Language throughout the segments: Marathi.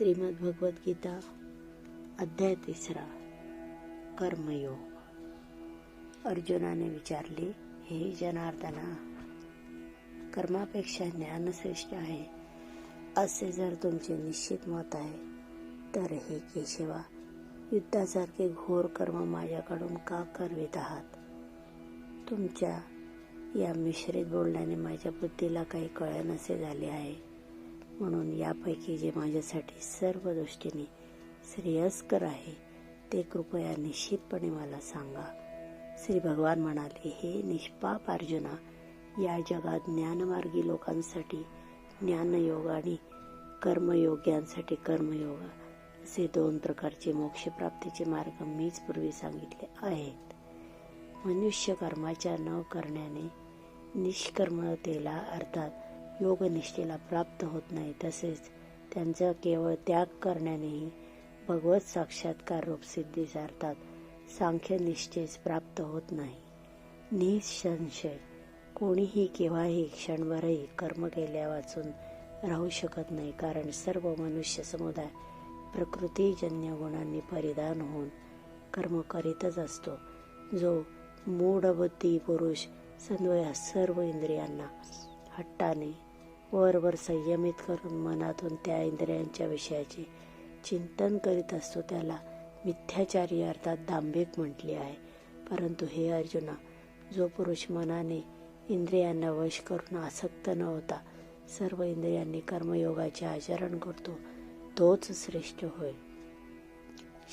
श्रीमद भगवद्गीता अध्याय तिसरा कर्मयोग. अर्जुनाने विचारले हे जनार्दना कर्मापेक्षा ज्ञान श्रेष्ठ आहे. असे जर तुमचे निश्चित मत आहे तर हे केशवा युद्धासारखे घोर कर्म माझ्याकडून का करवित आहात? तुमच्या या मिश्रित बोलण्याने माझ्या बुद्धीला काही कळनसे झाले आहे. म्हणून यापैकी जे माझ्यासाठी सर्व दृष्टीने श्रेयस्कर आहे ते कृपया निश्चितपणे मला सांगा. श्री भगवान म्हणाले हे निष्पाप अर्जुना या जगात ज्ञानमार्गी लोकांसाठी ज्ञानयोग आणि कर्मयोग्यांसाठी कर्मयोग असे दोन प्रकारचे मोक्षप्राप्तीचे मार्ग मीच पूर्वी सांगितले आहेत. मनुष्य कर्माच्या न करण्याने निष्कर्मतेला अर्थात योगनिष्ठेला प्राप्त होत नाही. तसेच त्यांचा केवळ त्याग करण्यानेही भगवत साक्षात्कार रूप सिद्धी सारतात. सांख्य निश्चयच प्राप्त होत नाही. निसंशय. कोणीही केव्हाही क्षणभरही कर्म केल्या वाचून राहू शकत नाही कारण सर्व मनुष्य समुदाय प्रकृतीजन्य गुणांनी परिधान होऊन कर्म करीतच असतो. जो मूढबुद्धी पुरुष सन्वया सर्व इंद्रियांना हट्टाने वरवर संयमित करून मनातून त्या इंद्रियांच्या विषयाचे चिंतन करीत असतो त्याला मिथ्याचारी अर्थात दांभिक म्हटले आहे. परंतु हे अर्जुना जो पुरुष मनाने इंद्रियांना वश करून आसक्त न होता सर्व इंद्रियांनी कर्मयोगाचे आचरण करतो तोच श्रेष्ठ होय.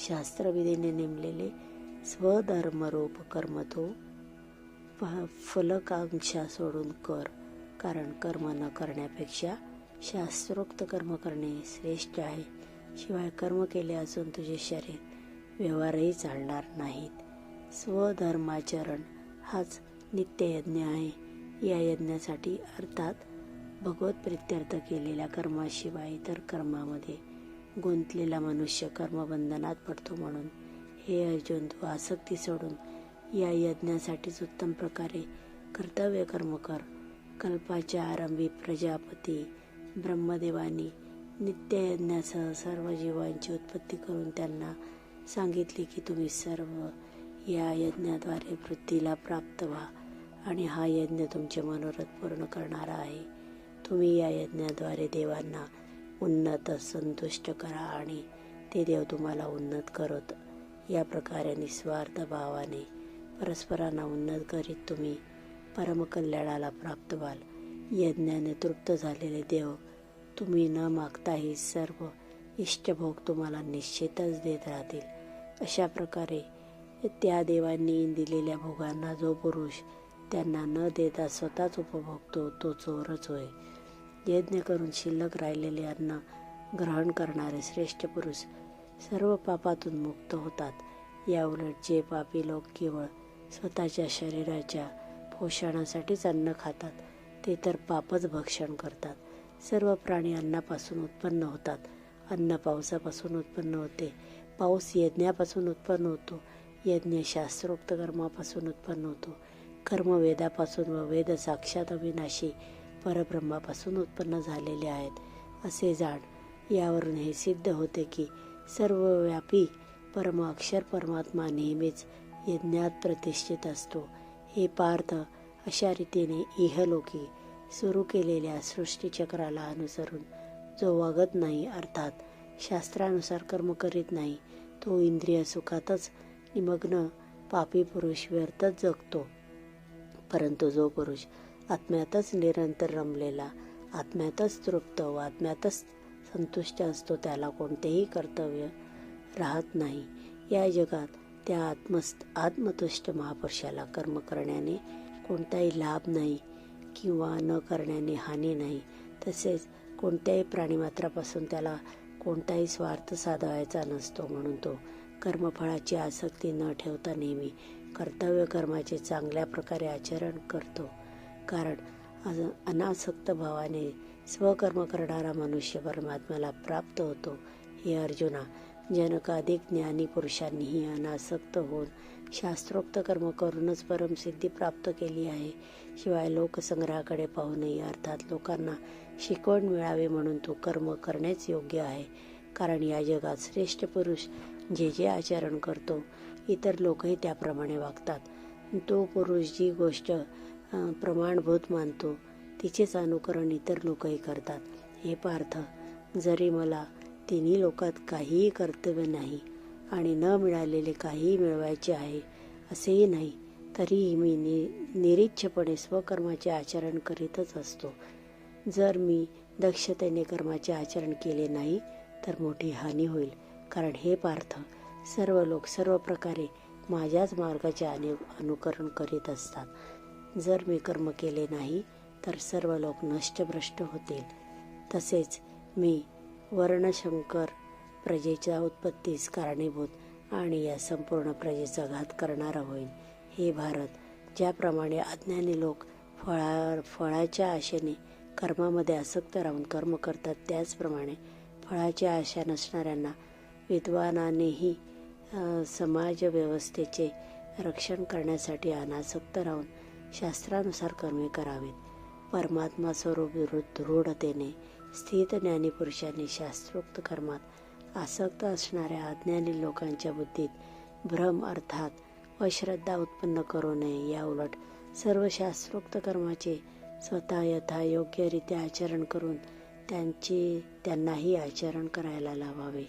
शास्त्रविधीने नेमलेले स्वधर्मरूप कर्म तो फलकांक्षा सोडून कर. कारण कर्म न करण्यापेक्षा शास्त्रोक्त कर्म करणे श्रेष्ठ आहे. शिवाय कर्म केले असून तुझे शरीर व्यवहारही चालणार नाहीत. स्वधर्माचरण हाच नित्ययज्ञ आहे. या यज्ञासाठी अर्थात भगवत प्रित्यर्थ केलेल्या कर्माशिवाय इतर कर्मामध्ये गुंतलेला मनुष्य कर्मबंधनात पडतो म्हणून हे अर्जुन तू आसक्ती सोडून या यज्ञासाठीच उत्तम प्रकारे कर्तव्य कर्म कर. कल्पाच्या आरंभी प्रजापती ब्रह्मदेवानी नित्ययज्ञासह सर्व जीवांची उत्पत्ती करून त्यांना सांगितले की तुम्ही सर्व या यज्ञाद्वारे वृत्तीला प्राप्त व्हा आणि हा यज्ञ तुमचे मनोरथ पूर्ण करणारा आहे. तुम्ही या यज्ञाद्वारे देवांना उन्नत संतुष्ट करा आणि ते देव तुम्हाला उन्नत करत या प्रकारे निस्वार्थ भावाने परस्परांना उन्नत करीत तुम्ही परमकल्याणाला प्राप्त व्हाल. यज्ञाने तृप्त झालेले देव तुम्ही न मागताही सर्व इष्टभोग तुम्हाला निश्चितच देत राहतील. अशा प्रकारे त्या देवांनी दिलेल्या भोगांना जो पुरुष त्यांना न देता स्वतःच उपभोगतो तो चोरच होय. यज्ञ करून शिल्लक राहिलेले अन्न ग्रहण करणारे श्रेष्ठ पुरुष सर्व पापातून मुक्त होतात. या उलट जे पापी लोक केवळ स्वतःच्या शरीराच्या पोषणासाठीच अन्न खातात. ते तर पापच भक्षण करतात. सर्व प्राणी अन्नापासून उत्पन्न होतात. अन्न पावसापासून उत्पन्न होते. पाऊस यज्ञापासून उत्पन्न होतो. यज्ञ शास्त्रोक्त कर्मापासून उत्पन्न होतो. कर्म वेदापासून व वेद साक्षात अविनाशी परब्रह्मापासून उत्पन्न झालेले आहेत. असे जाण यावरून हे सिद्ध होते की सर्वव्यापी परम अक्षर परमात्मा नेहमीच यज्ञात प्रतिष्ठित असतो. हे पार्थ अशा रीतीने इहलोकी सुरू केलेल्या सृष्टीचक्राला अनुसरून जो वागत नाही अर्थात शास्त्रानुसार कर्म करीत नाही तो इंद्रिय सुखातच निमग्न पापी पुरुष व्यर्थच जगतो. परंतु जो पुरुष आत्म्यातच निरंतर रमलेला आत्म्यातच तृप्त व आत्म्यातच संतुष्ट असतो त्याला कोणतेही कर्तव्य राहत नाही. या जगात त्या आत्मस्त आत्मतुष्ट महापुरुषाला कर्म करण्याने कोणताही लाभ नाही किंवा न करण्याने हानी नाही. तसेच कोणत्याही प्राणीमात्रापासून त्याला कोणताही स्वार्थ साधवायचा नसतो म्हणून तो कर्मफळाची आसक्ती न ठेवता नेहमी कर्तव्य कर्माचे चांगल्या प्रकारे आचरण करतो. कारण अनासक्त भावाने स्वकर्म करणारा मनुष्य परमात्म्याला प्राप्त होतो. हे अर्जुना जनकाधिक ज्ञानी पुरुषांनीही अनासक्त होऊन शास्त्रोक्त कर्म करूनच परमसिद्धी प्राप्त केली आहे. शिवाय लोकसंग्रहाकडे पाहूनही अर्थात लोकांना शिकवण मिळावी म्हणून तो कर्म करणेच योग्य आहे. कारण या जगात श्रेष्ठ पुरुष जे जे आचरण करतो इतर लोकही त्याप्रमाणे वागतात. तो पुरुष जी गोष्ट प्रमाणभूत मानतो तिचेच अनुकरण इतर लोकही करतात. हे पार्थ जरी मला तिन्ही लोकात काहीही कर्तव्य नाही आणि न मिळालेले काहीही मिळवायचे आहे असेही नाही तरीही मी नि निरीच्छपणे स्वकर्माचे आचरण करीतच असतो. जर मी दक्षतेने कर्माचे आचरण केले नाही तर मोठी हानी होईल कारण हे पार्थ सर्व लोक सर्व प्रकारे माझ्याच मार्गाचे अनु अनुकरण करीत असतात. जर मी कर्म केले नाही तर सर्व लोक नष्टभ्रष्ट होतील. तसेच मी वर्णशंकर प्रजेच्या उत्पत्तीस कारणीभूत आणि या संपूर्ण प्रजेचा घात करणारा होईल. हे भारत ज्याप्रमाणे अज्ञानी लोक फळा फळाच्या आशेने कर्मामध्ये आसक्त राहून कर्म करतात त्याचप्रमाणे फळाच्या आशा नसणाऱ्यांना विद्वानानेही समाजव्यवस्थेचे रक्षण करण्यासाठी अनासक्त राहून शास्त्रानुसार कर्मे करावीत. परमात्मा स्वरूप दृढ- दृढतेने स्थित ज्ञानीपुरुषांनी शास्त्रोक्त कर्मात आसक्त असणाऱ्या अज्ञानी लोकांच्या बुद्धीत भ्रम अर्थात अश्रद्धा उत्पन्न करू नये या उलट सर्व शास्त्रोक्त कर्माचे स्वतः यथा योग्यरित्या आचरण करून त्यांचे त्यांनाही आचरण करायला लावावे.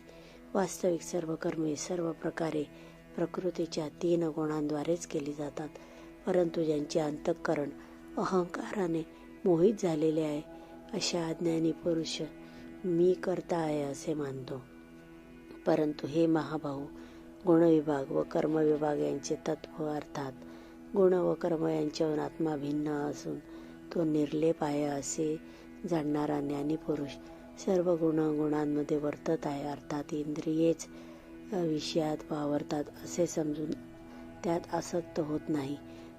वास्तविक सर्व कर्मे सर्व प्रकारे प्रकृतीच्या तीन गुणांद्वारेच केली जातात परंतु ज्यांचे अंतःकरण अहंकाराने मोहित झालेले आहे अशा अज्ञानी पुरुष मी करता आहे असे मानतो. परंतु हे महाभाऊ गुणविभाग व कर्मविभाग यांचे तत्व अर्थात गुण व कर्म यांच्याहून आत्मा भिन्न असून तो निर्लेप आहे असे जाणणारा ज्ञानी पुरुष सर्व गुण गुणांमध्ये वर्तत आहे. अर्थात इंद्रियेच विषयात वावरतात असे समजून त्यात आसक्त होत नाही.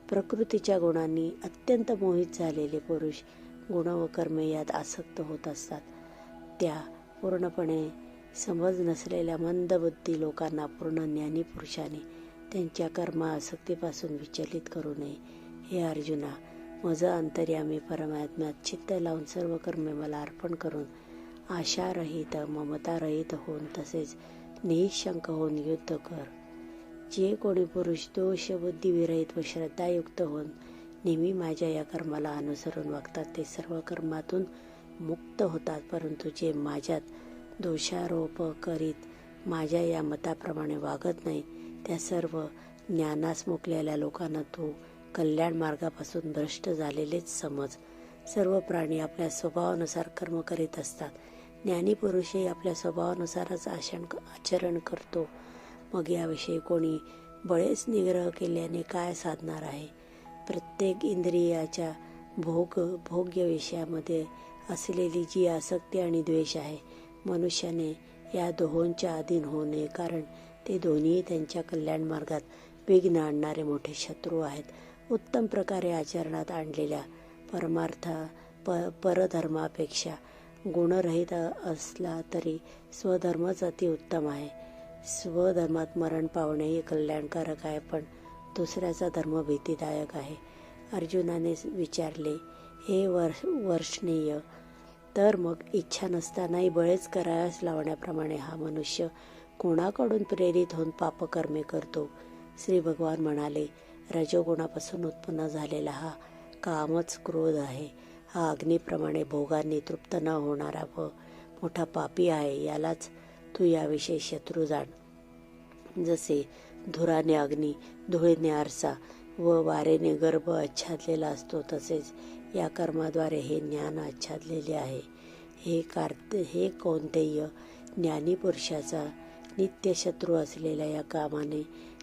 प्रकृतीच्या गुणांनी अत्यंत मोहित झालेले पुरुष गुण व कर्मे यात आसक्त होत असतात. त्या पूर्णपणे समज नसलेल्या मंदबुद्धी लोकांना पूर्ण ज्ञानी पुरुषाने त्यांच्या कर्मा आसक्तीपासून विचलित करू नये. हे अर्जुना मज अंतर्यामी परमात्म्यात चित्त लावून सर्व कर्मे मला अर्पण करून आशारहित ममतारहित होऊन तसेच निशंक होऊन युद्ध कर. जे कोणी पुरुष दोष बुद्धिविरहित व श्रद्धायुक्त होऊन नेहमी माझ्या या कर्माला अनुसरून वागतात. ते सर्व कर्मातून मुक्त होतात परंतु जे माझ्यात दोषारोप करीत माझ्या या मताप्रमाणे वागत नाही त्या सर्व ज्ञानास मुकलेल्या लोकांना तू कल्याण मार्गापासून भ्रष्ट झालेलेच समज. सर्व प्राणी आपल्या स्वभावानुसार कर्म करीत असतात. ज्ञानी पुरुषही आपल्या स्वभावानुसारच आचरण आचरण करतो. मग याविषयी कोणी बळेच निग्रह केल्याने काय साधणार आहे? प्रत्येक इंद्रियाच्या भोग भोग्य विषयामध्ये असलेली जी आसक्ती आणि द्वेष आहे मनुष्याने या दोहोंच्या अधीन होऊ नये कारण ते दोन्ही त्यांच्या कल्याण मार्गात विघ्न आणणारे मोठे शत्रू आहेत. उत्तम प्रकारे आचरणात आणलेल्या परमार्थ प परधर्मापेक्षा गुणरहित असला तरी स्वधर्मच अतिउत्तम आहे. स्वधर्मात मरण पावणे हे कल्याणकारक आहे पण दुसऱ्याचा धर्म भीतीदायक आहे. अर्जुनाने विचारले हे वर्ष वर्षणीय. तर मग इच्छा नसतानाही बळेच करायस लावण्याप्रमाणे हा मनुष्य कोणाकडून प्रेरित होऊन पापकर्मे करतो? श्री भगवान म्हणाले रजोगुणापासून उत्पन्न झालेला हा कामच क्रोध आहे. हा अग्नीप्रमाणे भोगांनी तृप्त न होणारा व मोठा पापी आहे. यालाच तू याविषयी शत्रू जाण. जसे धुराने अग्नी धुळेने आरसा व वारेने गर्भ आच्छादलेला असतो. तसेच या कर्माद्वारे हे ज्ञान आच्छादलेले आहे. हे कार्त हे कौंतेय ज्ञानी पुरुषाचा नित्य शत्रू असलेल्या या कामाने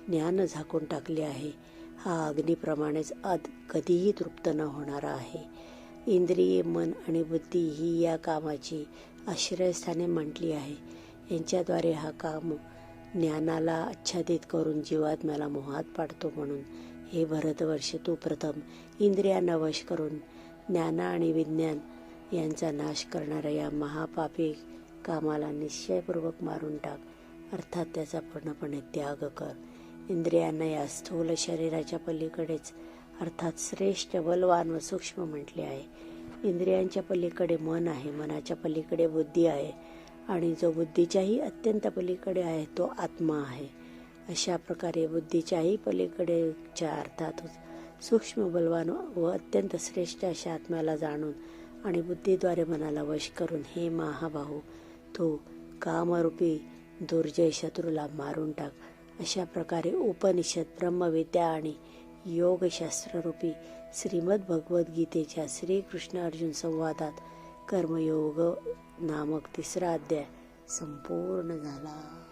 ज्ञान झाकून टाकले आहे. हा अग्नीप्रमाणेच अद कधीही तृप्त न होणारा आहे. इंद्रिये मन आणि बुद्धी ही या कामाची आश्रयस्थाने म्हटली आहे. यांच्याद्वारे हा काम ज्ञानाला आच्छादित करून जीवात्म्याला मोहात पाडतो म्हणून. हे भरतवर्ष तू प्रथम इंद्रियांना वश करून ज्ञान आणि विज्ञान यांचा नाश करणाऱ्या या महापापी कामाला निश्चयपूर्वक मारून टाक. अर्थात त्याचा पूर्णपणे त्याग कर. इंद्रियांना या स्थूल शरीराच्या पलीकडेच अर्थात श्रेष्ठ बलवान व सूक्ष्म म्हटले आहे. इंद्रियांच्या पलीकडे मन आहे मनाच्या पलीकडे बुद्धी आहे. आणि जो बुद्धीच्याही अत्यंत पलीकडे आहे तो आत्मा आहे. अशा प्रकारे बुद्धीच्याही पलीकडेच्या अर्थातच सूक्ष्म बलवान व अत्यंत श्रेष्ठ अशा आत्म्याला जाणून आणि बुद्धीद्वारे मनाला वश करून हे महाबाहू तू कामरूपी दुर्जय शत्रूला मारून टाक. अशा प्रकारे उपनिषद ब्रह्मविद्या आणि योगशास्त्ररूपी श्रीमद भगवद्गीतेच्या श्रीकृष्ण अर्जुन संवादात कर्मयोग नामक तिसरा अध्याय संपूर्ण झाला.